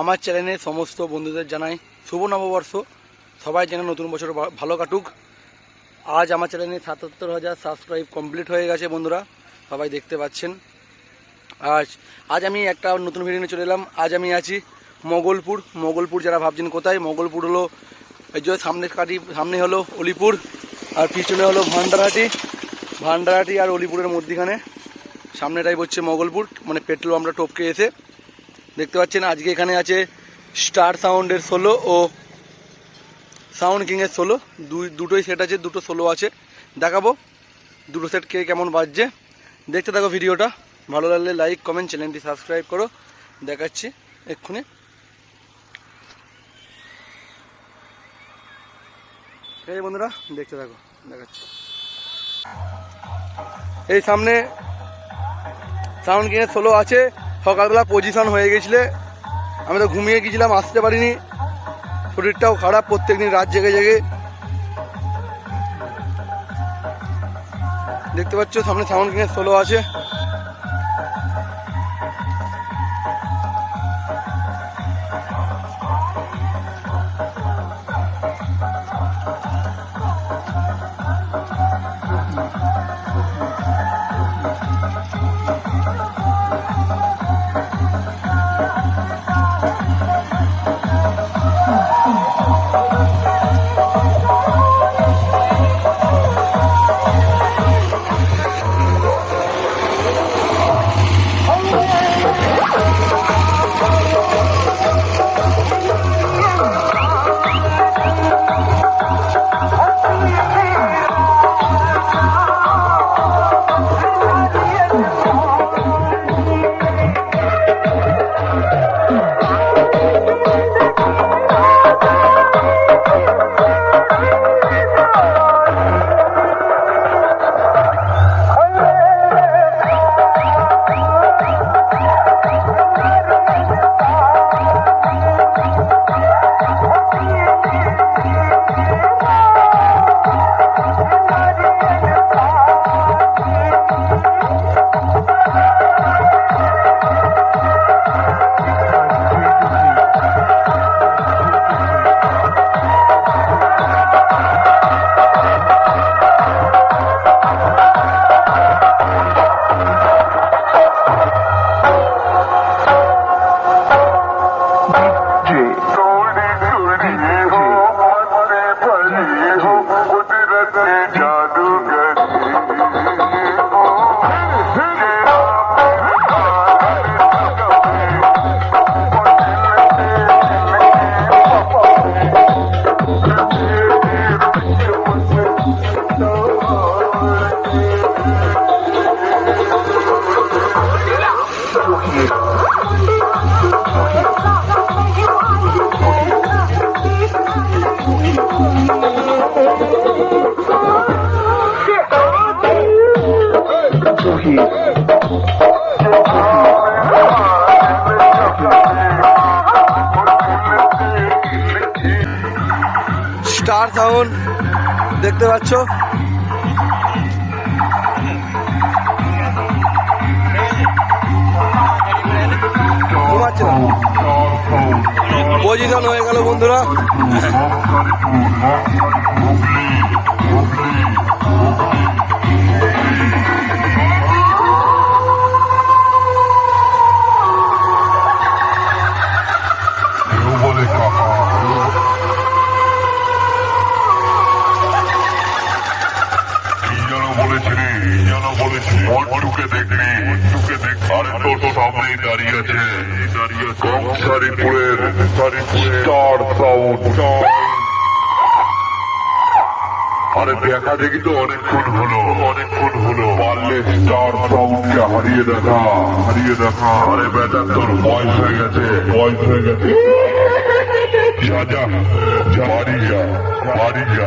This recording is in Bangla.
আমার চ্যানেলে সমস্ত বন্ধুদের জানাই শুভ নববর্ষ। সবাই যেন নতুন বছর ভালো কাটুক। আজ আমার চ্যানেলে সাতাত্তর হাজার সাবস্ক্রাইব কমপ্লিট হয়ে গেছে বন্ধুরা। সবাই দেখতে পাচ্ছেন। আজ আজ আমি একটা নতুন ভিডিও নিয়ে চলে এলাম। আজ আমি আছি মোগলপুর। মোগলপুর যারা ভাবছেন কোথায়? মোগলপুর হলো, এই যে সামনে কাটি, সামনে হলো অলিপুর, আর পিছনে হলো ভান্ডারহাটি। ভান্ডারহাটি আর অলিপুরের মধ্যিখানে। সামনেটাই হচ্ছে মোগলপুর মানে পেট্রোল আমরা টপকে এসে। দেখতে পাচ্ছেন, আজকে এখানে আছে স্টার সাউন্ডের সোলো ও সাউন্ড কিংয়ের সোলো। দুই, দুটোই সেট আছে, দুটো সোলো আছে। দেখাবো দুটো সেট কে কেমন বাজছে। দেখতে থাকো ভিডিওটা। ভালো লাগলে লাইক কমেন্ট চ্যানেলটি সাবস্ক্রাইব করো। দেখাচ্ছি এক্ষুনি। বন্ধুরা, দেখতে থাকো, দেখাচ্ছি। এই সামনে সাউন্ড কিংয়ের সোলো আছে। সকালবেলা পজিশন হয়ে গেছিলে। আমি তো ঘুমিয়ে গেছিলাম, আসতে পারিনি। শরীরটাও খারাপ প্রত্যেক দিন রাত জেগে জেগে। দেখতে পাচ্ছ, সামনে সাউন্ড কিনে সোলো আছে। স্টার সাউন্ড দেখতে পাচ্ছ? পজিশন হয়ে গেল বন্ধুরা। যেন মন্টুকে দেখবি মন্টুকে দেখবি আরে তোর সামনেই দাঁড়িয়ে আছে। দাঁড়িয়ে স্টার সাউন্ড আরে দেখা দেখি তো অনেকক্ষণ হলো। অনেকক্ষণ হলো। পারলে স্টার সাউন্ডকে হারিয়ে দেখা হারিয়ে দেখা। আরে বেটা, তোর বয়স হয়ে গেছে, বয়স হয়ে গেছে। যা যা যা বাড়ি যা বাড়ি যা